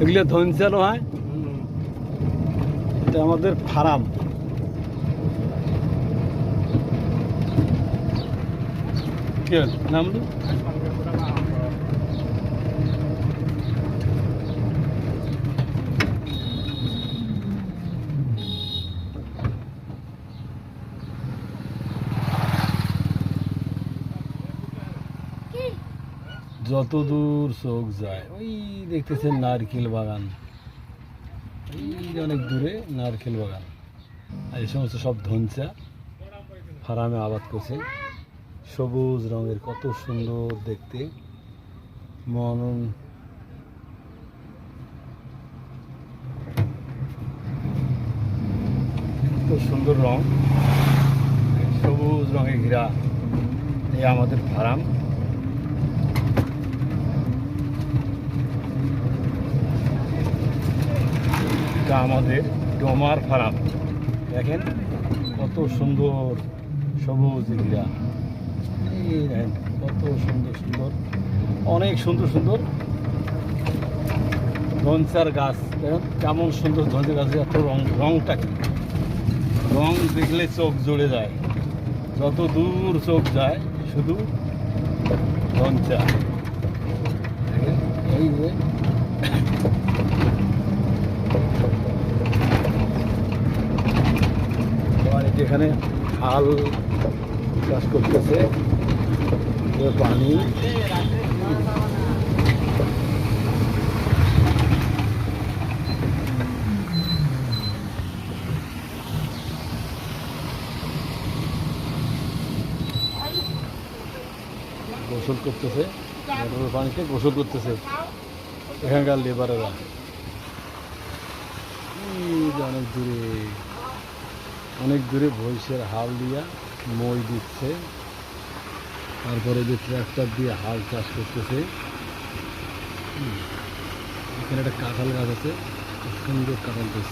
ওইগুলো ধনচালো হয়। এটা আমাদের ফার্ম। হল? যত দূর চোখ যায়, ওই দেখতেছেন নারকেল বাগান। অনেক দূরে নারকেল বাগান। আর এই সমস্ত সব ধনচা ফার্মে আবাদ করছে। সবুজ রঙের কত সুন্দর দেখতে। মনন কত সুন্দর রং। সবুজ রঙে ঘেরা এই আমাদের ফার্ম এটা আমাদের ডোমার ফার্ম। দেখেন কত সুন্দর সবুজ ঘিরা এই কত সুন্দর সুন্দর, অনেক সুন্দর সুন্দর ধনসার গাছ। দেখেন কেমন সুন্দর ধনসার গাছ, এত রং, রংটা কি? রং দেখলে চোখ জুড়ে যায়। যত দূর চোখ যায়, শুধু ধনচা এই যে আর এখানে হাল চাষ করতেছে পানি। গোসল করতেছে পানিতে গোসল করতেছে। এখানকার লেবারেরা অনেক দূরে। অনেক দূরে ভৈষের হাল দিয়া মই দিচ্ছে তারপরে যে ট্র্যাক্টর দিয়ে হাল চাষ করতেছে। এখানে একটা কাঁঠাল গাছ আছে সুন্দর কাঁঠাল গাছ